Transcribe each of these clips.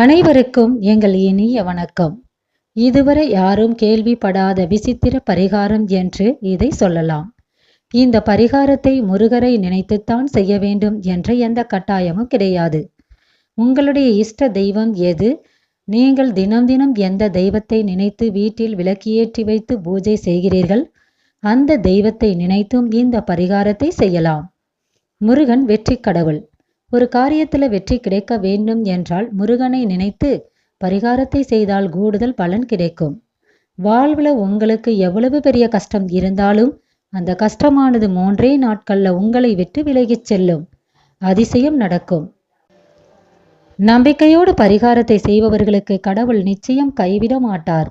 அனைவருக்கும் எங்கள் இனிய வணக்கம். இதுவரை யாரும் கேள்விப்படாத விசித்திர பரிகாரம் என்று இதை சொல்லலாம். இந்த பரிகாரத்தை முருகரை நினைத்துத்தான் செய்ய வேண்டும் என்ற எந்த கட்டாயமும் கிடையாது. உங்களுடைய இஷ்ட தெய்வம் எது? நீங்கள் தினம் தினம் எந்த தெய்வத்தை நினைத்து வீட்டில் விளக்கியேற்றி வைத்து பூஜை செய்கிறீர்கள்? அந்த தெய்வத்தை நினைத்தும் இந்த பரிகாரத்தை செய்யலாம். முருகன் வெற்றி கடவுள் ஒரு காரியத்தில் வெற்றி கிடைக்க வேண்டும் என்றால் முருகனை நினைத்து பரிகாரத்தை செய்தால் கூடுதல் பலன் கிடைக்கும். வாழ்வில் உங்களுக்கு எவ்வளவு பெரிய கஷ்டம் இருந்தாலும் அந்த கஷ்டமானது மூன்றே நாட்கள்ல உங்களை விட்டு விலகிச் செல்லும். அதிசயம் நடக்கும். நம்பிக்கையோடு பரிகாரத்தை செய்பவர்களுக்கு கடவுள் நிச்சயம் கைவிட மாட்டார்.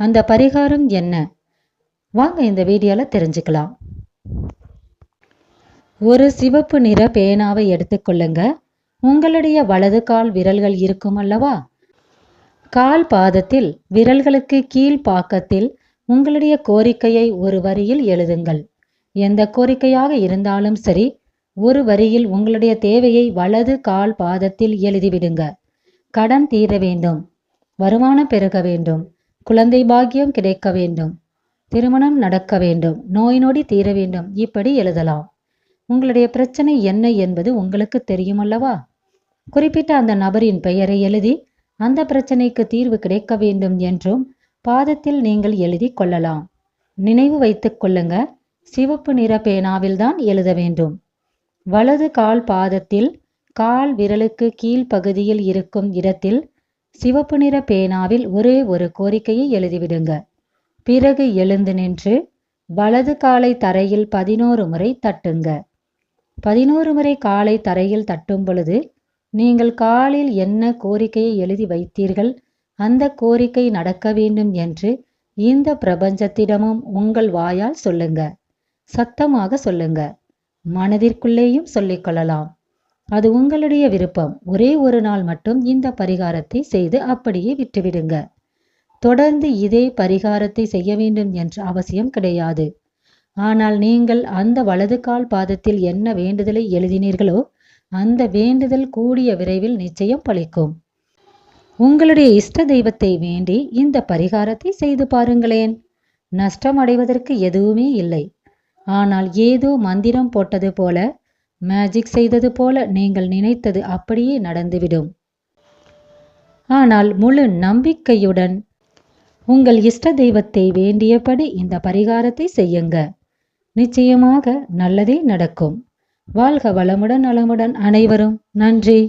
அந்த பரிகாரம் என்ன? வாங்க இந்த வீடியோல தெரிஞ்சுக்கலாம். ஒரு சிவப்பு நிற பேனாவை எடுத்துக்கொள்ளுங்க உங்களுடைய வலது கால் விரல்கள் இருக்கும் அல்லவா? கால் பாதத்தில் விரல்களுக்கு கீழ் பாக்கத்தில் உங்களுடைய கோரிக்கையை ஒரு வரியில் எழுதுங்கள். எந்த கோரிக்கையாக இருந்தாலும் சரி ஒரு வரியில் உங்களுடைய தேவையை வலது கால் பாதத்தில் எழுதிவிடுங்க. கடன் தீர வேண்டும். வருமானம் பெருக வேண்டும். குழந்தை பாக்கியம் கிடைக்க வேண்டும். திருமணம் நடக்க வேண்டும். நோய் நொடி தீர வேண்டும். இப்படி எழுதலாம். உங்களுடைய பிரச்சனை என்ன என்பது உங்களுக்கு தெரியும் அல்லவா குறிப்பிட்ட அந்த நபரின் பெயரை எழுதி அந்த பிரச்சனைக்கு தீர்வு கிடைக்க வேண்டும் என்றும் பாதத்தில் நீங்கள் எழுதி கொள்ளலாம். நினைவு வைத்துக் கொள்ளுங்க சிவப்பு நிற பேனாவில் தான் எழுத வேண்டும். வலது கால் பாதத்தில் கால் விரலுக்கு கீழ் பகுதியில் இருக்கும் இடத்தில் சிவப்பு நிற பேனாவில் ஒரே ஒரு கோரிக்கையை எழுதிவிடுங்க. பிறகு எழுந்து நின்று வலது காலை தரையில் பதினோரு முறை தட்டுங்க. பதினோரு முறை காலை தரையில் தட்டும் பொழுது நீங்கள் காலில் என்ன கோரிக்கையை எழுதி வைத்தீர்கள்? அந்த கோரிக்கை நடக்க வேண்டும் என்று இந்த பிரபஞ்சத்திடமும் உங்கள் வாயால் சொல்லுங்க. சத்தமாக சொல்லுங்க. மனதிற்குள்ளேயும் சொல்லிக் கொள்ளலாம். அது உங்களுடைய விருப்பம். ஒரே ஒரு நாள் மட்டும் இந்த பரிகாரத்தை செய்து அப்படியே விட்டுவிடுங்க. தொடர்ந்து இதே பரிகாரத்தை செய்ய வேண்டும் என்ற அவசியம் கிடையாது. ஆனால் நீங்கள் அந்த வலது கால் பாதத்தில் என்ன வேண்டுதலை எழுதினீர்களோ அந்த வேண்டுதல் கூடிய விரைவில் நிச்சயம் பலிக்கும். உங்களுடைய இஷ்ட தெய்வத்தை வேண்டி இந்த பரிகாரத்தை செய்து பாருங்களேன். நஷ்டம் அடைவதற்கு எதுவுமே இல்லை. ஆனால் ஏதோ மந்திரம் போட்டது போல மேஜிக் செய்தது போல நீங்கள் நினைத்தது அப்படியே நடந்துவிடும். ஆனால் முழு நம்பிக்கையுடன் உங்கள் இஷ்ட தெய்வத்தை வேண்டியபடி இந்த பரிகாரத்தை செய்யுங்க. நிச்சயமாக நல்லதே நடக்கும். வாழ்க வளமுடன் நலமுடன் அனைவரும். நன்றி.